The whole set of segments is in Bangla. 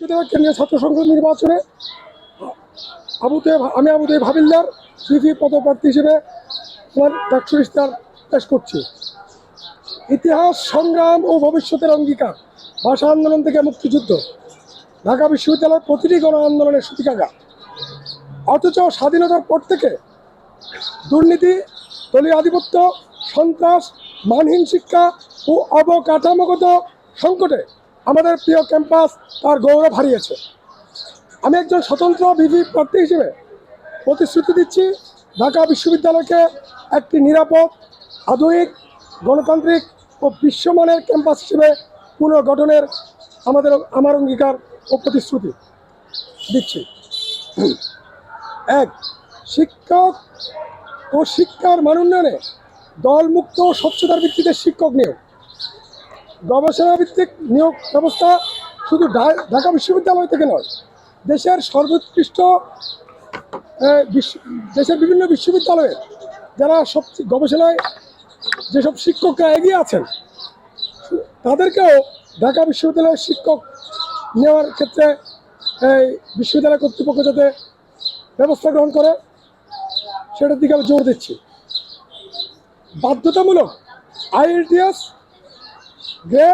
বিশ্ববিদ্যালয় কেন্দ্রীয় ছাত্র সংসদ নির্বাচনে আবুতে আমি আবুতে ভাবিল্লার সিপি পদপ্রার্থী হিসেবে আমার ডাকসু ইস্তার পেশ করছি। ইতিহাস, সংগ্রাম ও ভবিষ্যতের অঙ্গীকার, ভাষা আন্দোলন থেকে মুক্তিযুদ্ধ, ঢাকা বিশ্ববিদ্যালয়ের প্রতিটি গণ আন্দোলনের সূতিকাগা অথচ স্বাধীনতার পর থেকে দুর্নীতি, দলীয় আধিপত্য, সন্ত্রাস, মানহীন শিক্ষা ও অবকাঠামোগত সংকটে আমাদের প্রিয় ক্যাম্পাস তার গৌরব হারিয়েছে। আমি একজন স্বতন্ত্র বিধি প্রার্থী হিসেবে প্রতিশ্রুতি দিচ্ছি, ঢাকা বিশ্ববিদ্যালয়কে একটি নিরাপদ, আধুনিক, গণতান্ত্রিক ও বিশ্বমানের ক্যাম্পাস হিসেবে পুনর্গঠনের আমাদের, আমার অঙ্গীকার ও প্রতিশ্রুতি দিচ্ছি। এক, শিক্ষক ও শিক্ষার মান উন্নয়নে দলমুক্ত স্বচ্ছতার ভিত্তিতে শিক্ষক নিয়োগ। গবেষণা ভিত্তিক নিয়োগ ব্যবস্থা শুধু ঢাকা বিশ্ববিদ্যালয় থেকে নয়, দেশের সর্বোৎকৃষ্ট দেশের বিভিন্ন বিশ্ববিদ্যালয়ে যারা সব গবেষণায় যেসব শিক্ষকরা এগিয়ে আছেন, তাদেরকেও ঢাকা বিশ্ববিদ্যালয়ের শিক্ষক নেওয়ার ক্ষেত্রে এই বিশ্ববিদ্যালয় কর্তৃপক্ষ যাতে ব্যবস্থা গ্রহণ করে, সেটার দিকে আমি জোর দিচ্ছি। বাধ্যতামূলক IELTS GRE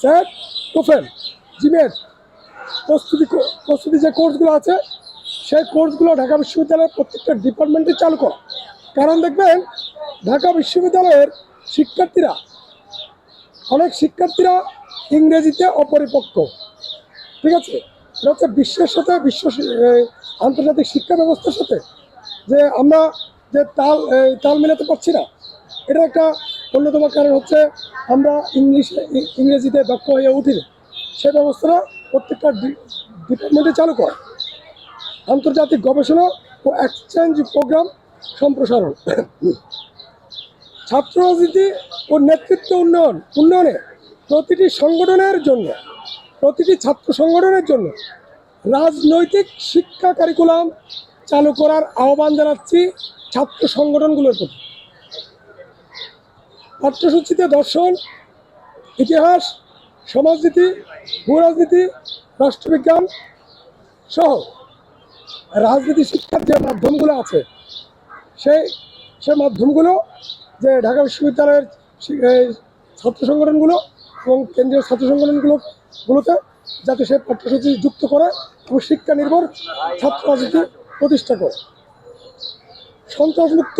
SAT TOEFL GMAT প্রস্তুতি প্রস্তুতি যে কোর্সগুলো আছে, সেই কোর্সগুলো ঢাকা বিশ্ববিদ্যালয়ের প্রত্যেকটা ডিপার্টমেন্টে চালু করা। কারণ দেখবেন, ঢাকা বিশ্ববিদ্যালয়ের শিক্ষার্থীরা, অনেক শিক্ষার্থীরা ইংরেজিতে অপরিপক্ক। ঠিক আছে? এটা হচ্ছে বিশ্বের সাথে, বিশ্ব আন্তর্জাতিক শিক্ষা ব্যবস্থার সাথে যে আমরা যে তাল তাল মেলাতে পারছি না। এটা একটা অন্যতম কারণ হচ্ছে আমরা ইংলিশ, ইংরেজিতে দক্ষ হয়ে উঠি সে ব্যবস্থাটা প্রত্যেকটা ডিপার্টমেন্টে চালু করা। আন্তর্জাতিক গবেষণা ও এক্সচেঞ্জ প্রোগ্রাম সম্প্রসারণ। ছাত্র রাজনীতি ও নেতৃত্ব উন্নয়ন, উন্নয়নে প্রতিটি সংগঠনের জন্য, প্রতিটি ছাত্র সংগঠনের জন্য রাজনৈতিক শিক্ষা কারিকুলাম চালু করার আহ্বান জানাচ্ছি ছাত্র সংগঠনগুলোর প্রতি। পাঠ্যসূচিতে দর্শন, ইতিহাস, সমাজনীতি, ভূরাজনীতি, রাষ্ট্রবিজ্ঞান সহ রাজনীতি, শিক্ষার যে মাধ্যমগুলো আছে, সেই সে মাধ্যমগুলো, যে ঢাকা বিশ্ববিদ্যালয়ের ছাত্র সংগঠনগুলো এবং কেন্দ্রীয় ছাত্র সংগঠনগুলো, গুলোতে যাতে সে পাঠ্যসূচি যুক্ত করে এবং শিক্ষা নির্ভর ছাত্র রাজনীতি প্রতিষ্ঠা করে। সন্ত্রাসমুক্ত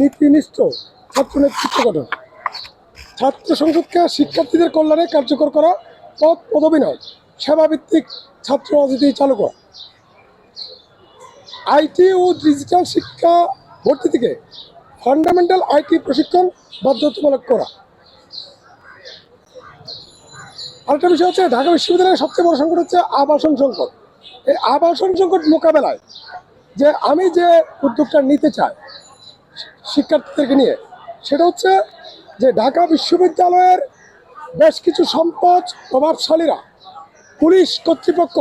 নীতিনিষ্ঠ নীতিনিষ্ঠ ছাত্র গঠন ছাত্র সংসদকে শিক্ষার্থীদের কল্যাণে কার্যকর করা পদ পদবী নয় সেবাভিত্তিক ছাত্র রাজনীতি চালু করা। আইটি ও ডিজিটাল শিক্ষা ভর্তি থেকে ফান্ডামেন্টাল আইটি প্রশিক্ষণ বাধ্যতামূলক করা। আরেকটা বিষয় হচ্ছে, ঢাকা বিশ্ববিদ্যালয়ের সবচেয়ে বড় সংকট হচ্ছে আবাসন সংকট। এই আবাসন সংকট মোকাবেলায় যে আমি যে উদ্যোগটা নিতে চাই, শিক্ষার্থীদেরকে নিয়ে সেটা হচ্ছে যে ঢাকা বিশ্ববিদ্যালয়ের বেশ কিছু সম্পদ প্রভাবশালীরা, পুলিশ কর্তৃপক্ষ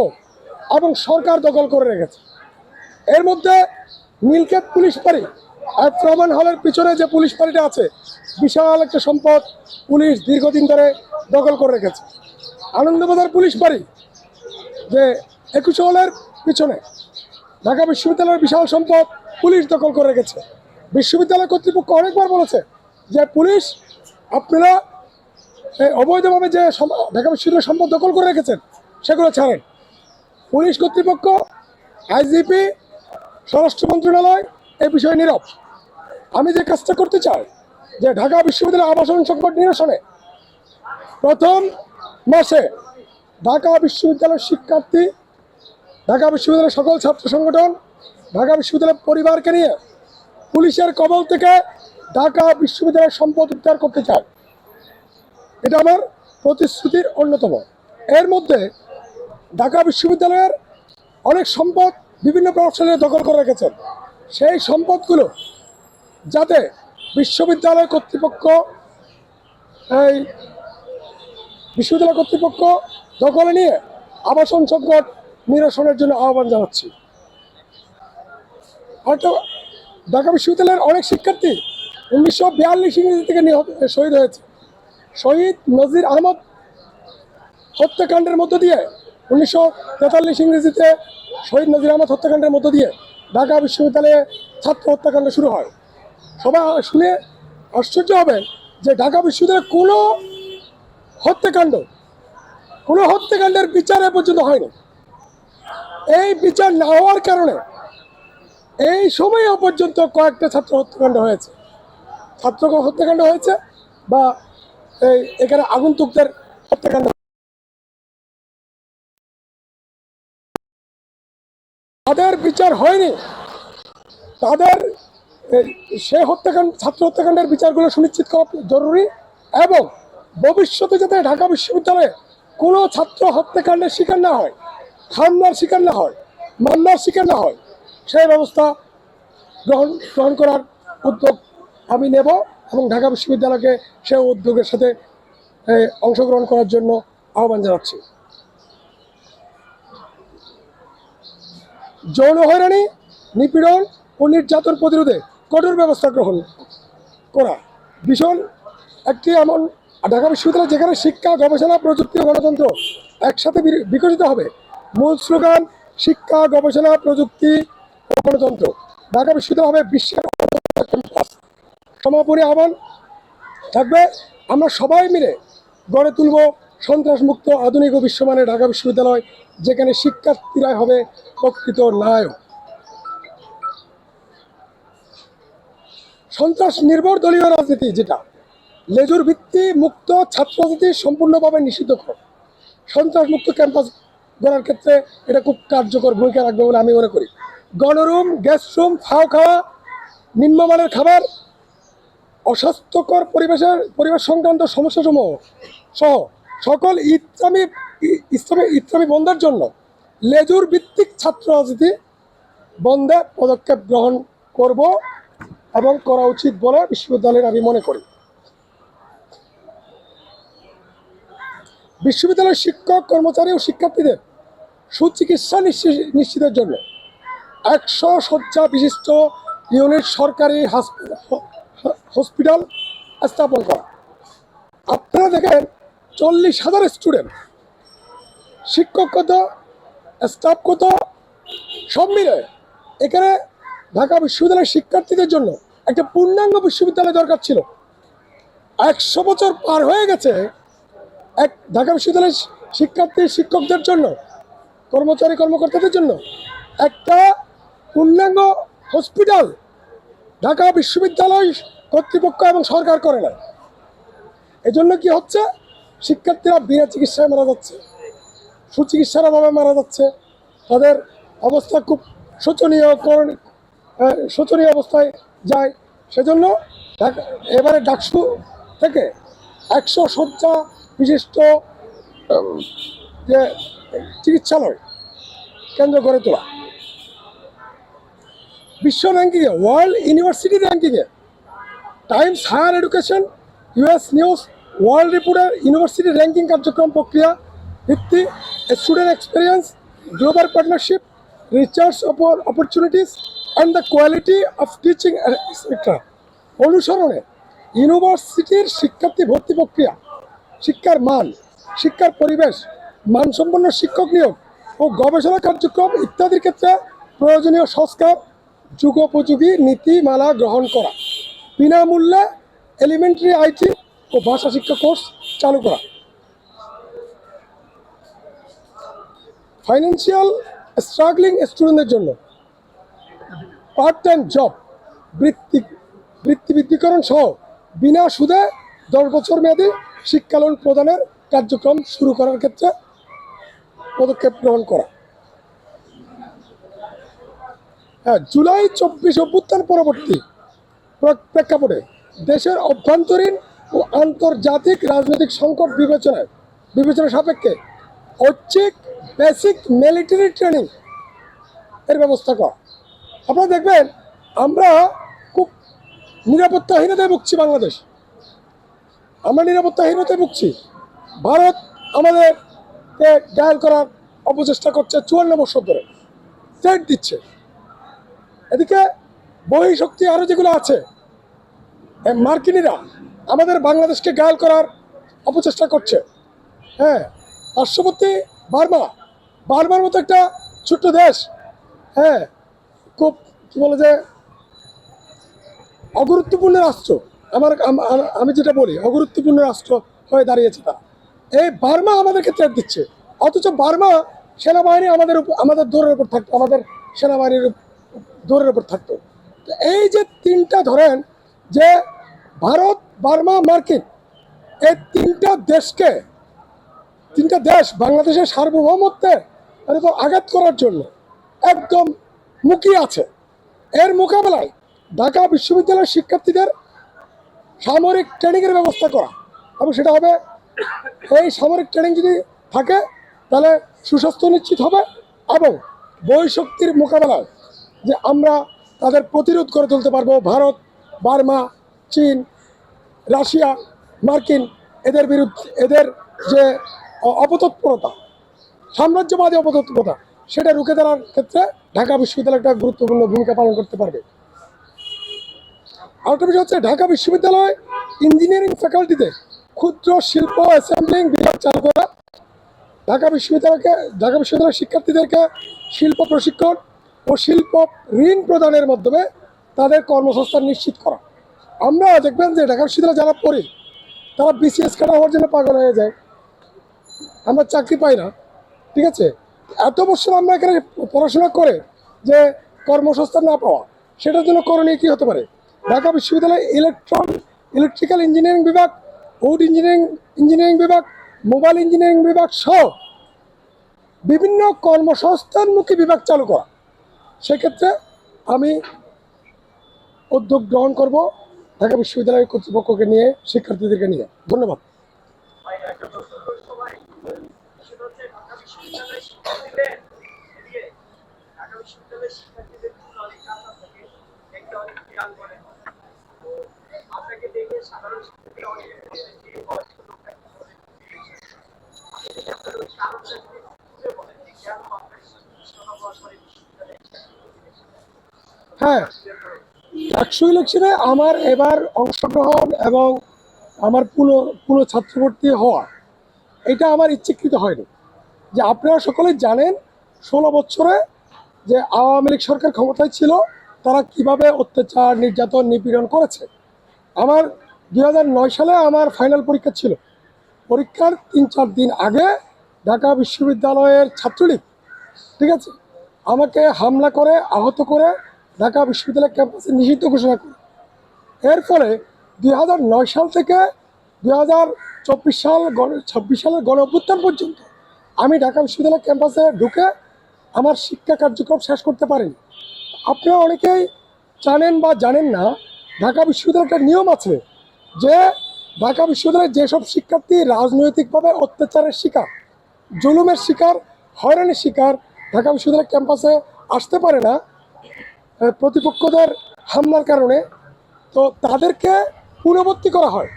এবং সরকার দখল করে রেখেছে। এর মধ্যে নীলক্ষেত পুলিশ পাড়ি আর প্রমাণ হলের পিছনে যে পুলিশ পাড়িটা আছে, বিশাল একটা সম্পদ পুলিশ দীর্ঘদিন ধরে দখল করে রেখেছে। আনন্দবাজার পুলিশ বাড়ি, যে একুশে হলের পিছনে ঢাকা বিশ্ববিদ্যালয়ের বিশাল সম্পদ পুলিশ দখল করে রেখেছে। বিশ্ববিদ্যালয় কর্তৃপক্ষ অনেকবার বলেছে যে পুলিশ আপনারা অবৈধভাবে যে ঢাকা বিশ্ববিদ্যালয় সম্পদ দখল করে রেখেছেন, সেগুলো ছাড়েন। পুলিশ কর্তৃপক্ষ, আইজিপি, স্বরাষ্ট্র মন্ত্রণালয় এই বিষয়ে নীরব। আমি যে কাজটা করতে চাই, যে ঢাকা বিশ্ববিদ্যালয় আবাসন সংকট নিরসনে প্রথম মাসে ঢাকা বিশ্ববিদ্যালয়ের শিক্ষার্থী, ঢাকা বিশ্ববিদ্যালয়ের সকল ছাত্র সংগঠন, ঢাকা বিশ্ববিদ্যালয়ের পরিবারকে নিয়ে পুলিশের কবল থেকে ঢাকা বিশ্ববিদ্যালয়ের সম্পদ উদ্ধার করতে চায়। এটা আমার প্রতিশ্রুতির অন্যতম। এর মধ্যে ঢাকা বিশ্ববিদ্যালয়ের অনেক সম্পদ বিভিন্ন প্রভাবশালীরা দখল করে রেখেছেন। সেই সম্পদগুলো যাতে বিশ্ববিদ্যালয় কর্তৃপক্ষ, এই বিশ্ববিদ্যালয় কর্তৃপক্ষ দখলে নিয়ে আবাসন সংকট নিরসনের জন্য আহ্বান জানাচ্ছি। হয়তো ঢাকা বিশ্ববিদ্যালয়ের অনেক শিক্ষার্থী উনিশশো বিয়াল্লিশ ইংরেজি থেকে নিহত, শহীদ হয়েছে। শহীদ নজির আহমদ হত্যাকাণ্ডের মধ্য দিয়ে উনিশশো তেতাল্লিশ ইংরেজিতে শহীদ নজির আহমদ হত্যাকাণ্ডের মধ্য দিয়ে ঢাকা বিশ্ববিদ্যালয়ে ছাত্র হত্যাকাণ্ড শুরু হয়। সবাই শুনে আশ্চর্য হবেন যে ঢাকা বিশ্ববিদ্যালয়ে কোনো হত্যাকাণ্ড, কোনো হত্যাকাণ্ডের বিচার পর্যন্ত হয়নি। এই বিচার না হওয়ার কারণে এই সময়েও পর্যন্ত কয়েকটা ছাত্র হত্যাকাণ্ড হয়েছে। ছাত্র হত্যাকাণ্ড হয়েছে বা এই এখানে আগন্তুকদের হত্যাকাণ্ড তাদের বিচার হয়নি। তাদের সে হত্যাকাণ্ড, ছাত্র হত্যাকাণ্ডের বিচারগুলো সুনিশ্চিত করা জরুরি এবং ভবিষ্যতে যাতে ঢাকা বিশ্ববিদ্যালয়ে কোনো ছাত্র হত্যাকাণ্ডের শিকার না হয়, হামলার শিকার না হয়, মামলার শিকার না হয় সেই ব্যবস্থা গ্রহণ গ্রহণ করার উদ্যোগ আমি নেব এবং ঢাকা বিশ্ববিদ্যালয়কে সে উদ্যোগের সাথে অংশগ্রহণ করার জন্য আহ্বান জানাচ্ছি। যৌন হয়রানি, নিপীড়ন ও নির্যাতন প্রতিরোধে কঠোর ব্যবস্থা গ্রহণ করা ভীষণ একটি এমন ঢাকা বিশ্ববিদ্যালয় যেখানে শিক্ষা, গবেষণা, প্রযুক্তি ও গণতন্ত্র একসাথে বিকশিত হবে। মূল স্লোগান, শিক্ষা, গবেষণা, প্রযুক্তি গণতন্ত্র ঢাকা বিশ্ববিদ্যালয় হবে বিশ্বের ক্যাম্পাস সমাপনী আহ্বান। থাকবে, আমরা সবাই মিলে গড়ে তুলব সন্ত্রাসমুক্ত আধুনিক ও বিশ্বমানের ঢাকা বিশ্ববিদ্যালয়, যেখানে শিক্ষার্থীরাই হবে প্রকৃত নায়ক। সন্ত্রাস নির্ভর দলীয় রাজনীতি যেটা, লেজুর ভিত্তি মুক্ত ছাত্র রাজনীতি সম্পূর্ণভাবে নিষিদ্ধ কর। সন্ত্রাস মুক্ত ক্যাম্পাস গড়ার ক্ষেত্রে এটা খুব কার্যকর ভূমিকা রাখবে বলে আমি মনে করি। গণরুম গ্যাস রুম ফাও খাওয়া, নিম্নমানের খাবার, অস্বাস্থ্যকর পরিবেশের, পরিবেশ সংক্রান্ত সমস্যাসমূহ সহ সকল ইসলামী ইসলামী ইসলামী বন্ধের জন্য লেজুর ভিত্তিক ছাত্র রাজনীতি বন্ধে পদক্ষেপ গ্রহণ করব এবং করা উচিত বলে বিশ্ববিদ্যালয়ের আমি মনে করি। বিশ্ববিদ্যালয়ের শিক্ষক, কর্মচারী ও শিক্ষার্থীদের সুচিকিৎসা নিশ্চি- নিশ্চিতের জন্য একশো শয্যা বিশিষ্ট ইউনিট সরকারি হসপিটাল স্থাপন করা। আপনারা দেখেন, চল্লিশ হাজার স্টুডেন্ট শিক্ষক কত স্টাফ কত সব মিলে এখানে ঢাকা বিশ্ববিদ্যালয়ের শিক্ষার্থীদের জন্য একটা পূর্ণাঙ্গ বিশ্ববিদ্যালয় দরকার ছিল। একশো বছর পার হয়ে গেছে এক ঢাকা বিশ্ববিদ্যালয়ের শিক্ষার্থী, শিক্ষকদের জন্য, কর্মচারী, কর্মকর্তাদের জন্য একটা পূর্ণাঙ্গ হসপিটাল ঢাকা বিশ্ববিদ্যালয় কর্তৃপক্ষ এবং সরকার করে না এজন্য কি হচ্ছে? শিক্ষার্থীরা বিনা চিকিৎসায় মারা যাচ্ছে। সুচিকিৎসার অভাবে মারা যাচ্ছে। তাদের অবস্থা খুব শোচনীয় শোচনীয় অবস্থায় যায়। সেজন্য এবারে ডাকসু থেকে একশো শয্যা বিশিষ্ট যে চিকিৎসালয় কেন্দ্র গড়ে তোলা। বিশ্ব র্যাঙ্কিংয়ে ওয়ার্ল্ড ইউনিভার্সিটি র্যাঙ্কিংয়ে Times Higher Education US News World রিপোর্টের ইউনিভার্সিটি র্যাঙ্কিং কার্যক্রম প্রক্রিয়া, ভিত্তি student experience global partnership research opportunities and the quality of teaching etcetera অনুসরণে ইউনিভার্সিটির শিক্ষার্থী ভর্তি প্রক্রিয়া, শিক্ষার মান, শিক্ষার পরিবেশ, মানসম্পন্ন শিক্ষক নিয়োগ ও গবেষণা কার্যক্রম ইত্যাদির ক্ষেত্রে প্রয়োজনীয় সংস্কার যুগোপযোগী নীতিমালা গ্রহণ করা, বিনামূল্যে এলিমেন্টারি আইটি ও ভাষা শিক্ষা কোর্স চালু করা। ফাইন্যান্সিয়াল স্ট্রাগলিং স্টুডেন্টদের জন্য পার্ট টাইম জব বৃত্তি বৃত্তি বৃদ্ধিকরণ সহ বিনা সুদে দশ বছর মেয়াদী শিক্ষা লোন প্রদানের কার্যক্রম শুরু করার ক্ষেত্রে পদক্ষেপ গ্রহণ করা। হ্যাঁ জুলাই চব্বিশ অভ্যুত্থান পরবর্তী প্রেক্ষাপটে দেশের অভ্যন্তরীণ ও আন্তর্জাতিক রাজনৈতিক সংকট বিবেচনায় বিবেচনা সাপেক্ষে ঐচ্ছিক বেসিক মিলিটারি ট্রেনিং এর ব্যবস্থা করা। আপনারা দেখবেন, আমরা খুব নিরাপত্তাহীনতায় ভুগছি বাংলাদেশ। আমরা নিরাপত্তাহীনতায় ভুগছি। ভারত আমাদেরকে গায়ল করার অপচেষ্টা করছে চুয়ান্ন বছর ধরে। সেট দিচ্ছে। এদিকে বহিঃশক্তি আরও যেগুলো আছে মার্কিনিরা আমাদের বাংলাদেশকে গায়াল করার অপচেষ্টা করছে। হ্যাঁ পার্শ্ববর্তী বার্মা, বার্মার মতো একটা ছোট্ট দেশ। হ্যাঁ খুব, কি বলে যে, অগুরুত্বপূর্ণ রাষ্ট্র। আমার, আম- যেটা বলি, অগুরুত্বপূর্ণ রাষ্ট্র হয়ে দাঁড়িয়েছে তারা এই বার্মা আমাদেরকে ট্রেড দিচ্ছে। অথচ বার্মা সেনাবাহিনী আমাদের উপর, আমাদের দৌড়ের উপর থাকতো, আমাদের সেনাবাহিনীর দৌড়ের উপর থাকতো। তো এই যে তিনটা ধরেন যে ভারত, বার্মা, মার্কিন, এই তিনটা দেশকে, তিনটা দেশ বাংলাদেশের সার্বভৌমত্বে মানে তো আঘাত করার জন্য একদম মুখিয়ে আছে। এর মোকাবেলায় ঢাকা বিশ্ববিদ্যালয়ের শিক্ষার্থীদের সামরিক ট্রেনিংয়ের ব্যবস্থা করা এবং সেটা হবে, এই সামরিক ট্রেনিং যদি থাকে তাহলে সুস্বাস্থ্য নিশ্চিত হবে এবং বৈশক্তির মোকাবেলায় যে আমরা তাদের প্রতিরোধ করে তুলতে পারব। ভারত, বার্মা, চীন, রাশিয়া, মার্কিন, এদের বিরুদ্ধে, এদের যে অপতৎপরতা, সাম্রাজ্যবাদী অপতৎপরতা, সেটা রুখে দেওয়ার ক্ষেত্রে ঢাকা বিশ্ববিদ্যালয় একটা গুরুত্বপূর্ণ ভূমিকা পালন করতে পারবে। আরেকটা বিষয় হচ্ছে ঢাকা বিশ্ববিদ্যালয় ইঞ্জিনিয়ারিং ফ্যাকাল্টিতে ক্ষুদ্র শিল্প অ্যাসেম্বলিং বিভাগ চালু করা। ঢাকা বিশ্ববিদ্যালয়কে, ঢাকা বিশ্ববিদ্যালয়ের শিক্ষার্থীদেরকে শিল্প প্রশিক্ষণ ও শিল্প ঋণ প্রদানের মাধ্যমে তাদের কর্মসংস্থান নিশ্চিত করা। আমরা দেখবেন যে ঢাকা বিশ্ববিদ্যালয়ে যারা পড়ি, তারা বিসিএস কাটা হওয়ার জন্য পাগল হয়ে যায়। আমরা চাকরি পাই না, ঠিক আছে? এত বছর আমরা এখানে পড়াশোনা করে যে কর্মসংস্থান না পাওয়া, সেটার জন্য করণীয় কী হতে পারে? ঢাকা বিশ্ববিদ্যালয়ে ইলেকট্রন ইলেকট্রিক্যাল ইঞ্জিনিয়ারিং বিভাগ উড ইঞ্জিনিয়ারিং ইঞ্জিনিয়ারিং বিভাগ মোবাইল ইঞ্জিনিয়ারিং বিভাগ সহ বিভিন্ন কর্মসংস্থানমুখী বিভাগ চালু করা। সেক্ষেত্রে আমি উদ্যোগ গ্রহণ করব ঢাকা বিশ্ববিদ্যালয়ের কর্তৃপক্ষকে নিয়ে শিক্ষার্থীদেরকে নিয়ে। ধন্যবাদ। সেটা হচ্ছে ঢাকা বিশ্ববিদ্যালয়ের শিক্ষার্থীদের এদিকে ঢাকা বিশ্ববিদ্যালয়ের শিক্ষার্থীদের কিন্তু অনেক কাঁচা থাকে দেখতে অনেক বিরাল করে তো আপনাকে দেখে সাধারণ শিক্ষার্থীরা অনেকে বলে যে বয়স্ক লোকটা কি করে আপনি যদি আপনার ওই কারণটা যদি খুঁজে বলেন যে কেন আপনার শিক্ষা হওয়ার পরে বিশ্ববিদ্যালয়ে হ্যাঁ একশো ইলেকশনে আমার এবার অংশগ্রহণ এবং আমার পুনঃ পুনঃ ছাত্রভর্তি হওয়া, এটা আমার ইচ্ছাকৃত হয়নি। যে আপনারা সকলে জানেন ষোলো বছরে যে আওয়ামী লীগ সরকার ক্ষমতায় ছিল, তারা কীভাবে অত্যাচার, নির্যাতন, নিপীড়ন করেছে। আমার দু হাজার নয় সালে আমার ফাইনাল পরীক্ষা ছিল। পরীক্ষার তিন চার দিন আগে ঢাকা বিশ্ববিদ্যালয়ের ছাত্রলীগ, ঠিক আছে, আমাকে হামলা করে, আহত করে ঢাকা বিশ্ববিদ্যালয় ক্যাম্পাসে নিষিদ্ধ ঘোষণা করে। এর ফলে দু হাজার নয় সাল থেকে দু হাজার চব্বিশ সাল গণ, ছাব্বিশ সালের গণ অভ্যুত্থান পর্যন্ত আমি ঢাকা বিশ্ববিদ্যালয় ক্যাম্পাসে ঢুকে আমার শিক্ষা কার্যক্রম শেষ করতে পারিনি। আপনারা অনেকেই জানেন বা জানেন না, ঢাকা বিশ্ববিদ্যালয়ের একটা নিয়ম আছে যে ঢাকা বিশ্ববিদ্যালয়ের যেসব শিক্ষার্থী রাজনৈতিকভাবে অত্যাচারের শিকার, জুলুমের শিকার, হয়রানির শিকার ঢাকা বিশ্ববিদ্যালয় ক্যাম্পাসে আসতে পারে না প্রতিপক্ষদের হামলার কারণে তো তাদেরকে পুনর্বর্তী করা হয়।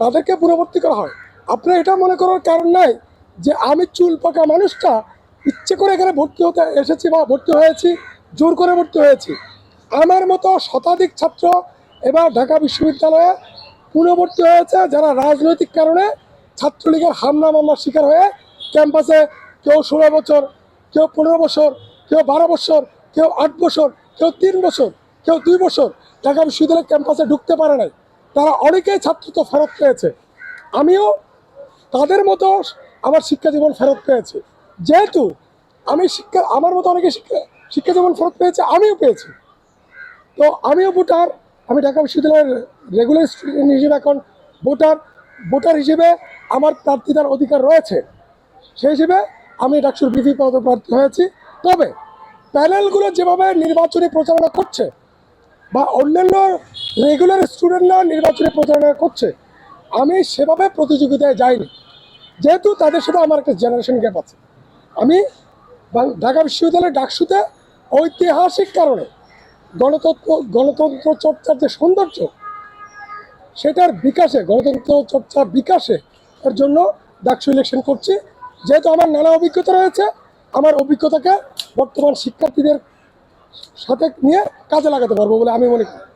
তাদেরকে পুনর্বর্তী করা হয়। আপনার এটা মনে করার কারণ নাই যে আমি চুল পাকা মানুষটা, ইচ্ছে করে এখানে ভর্তি হতে এসেছি বা ভর্তি হয়েছি, জোর করে ভর্তি হয়েছি। আমার মতো শতাধিক ছাত্র এবার ঢাকা বিশ্ববিদ্যালয়ে পুনর্বর্তী হয়েছে, যারা রাজনৈতিক কারণে ছাত্রলীগের হামলা মামলার শিকার হয়ে ক্যাম্পাসে কেউ ষোলো বছর, কেউ পনেরো বছর, কেউ বারো বছর কেউ আট বছর, কেউ তিন বছর, কেউ দুই বছর ঢাকা বিশ্ববিদ্যালয় ক্যাম্পাসে ঢুকতে পারে নাই, তারা অনেকেই ছাত্রত্ব ফেরত পেয়েছে। আমিও তাদের মতো আমার শিক্ষা জীবন ফেরত পেয়েছি। যেহেতু আমি শিক্ষা, আমার মতো অনেকে শিক্ষা শিক্ষা জীবন ফেরত পেয়েছে, আমিও পেয়েছি। তো আমিও ভোটার, আমি ঢাকা বিশ্ববিদ্যালয়ের রেগুলার স্টুডেন্ট হিসেবে এখন ভোটার ভোটার হিসেবে আমার প্রার্থিতার অধিকার রয়েছে। সেই হিসেবে আমি ডাকসুর বিপি পদপ্রার্থী হয়েছি। তবে প্যানেলগুলো যেভাবে নির্বাচনী প্রচারণা করছে বা অন্যান্য রেগুলার স্টুডেন্টরা নির্বাচনী প্রচারণা করছে, আমি সেভাবে প্রতিযোগিতায় যাইনি। যেহেতু তাদের সাথে আমার একটা জেনারেশন গ্যাপ আছে। আমি ঢাকা বিশ্ববিদ্যালয়ের ডাকসুতে ঐতিহাসিক কারণে গণতন্ত্র গণতন্ত্র চর্চার যে সৌন্দর্য, সেটার বিকাশে, গণতন্ত্র চর্চা বিকাশে এর জন্য ডাকসু ইলেকশন করছি। যেহেতু আমার নানা অভিজ্ঞতা রয়েছে, আমার অভিজ্ঞতাকে বর্তমান শিক্ষার্থীদের সাথে নিয়ে কাজে লাগাতে পারব বলে আমি মনে করি।